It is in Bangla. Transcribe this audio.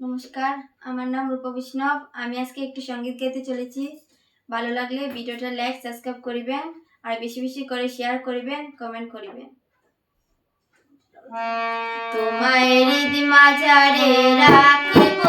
নমস্কার, আমার নাম রূপা বৈষ্ণব। আমি আজকে একটু সংগীত গাইতে চলেছি। ভালো লাগলে ভিডিওটা লাইক, সাবস্ক্রাইব করিবেন আর বেশি বেশি করে শেয়ার করিবেন কমেন্ট করিবেন। তোমায় হৃদ মাঝারে রাখিব।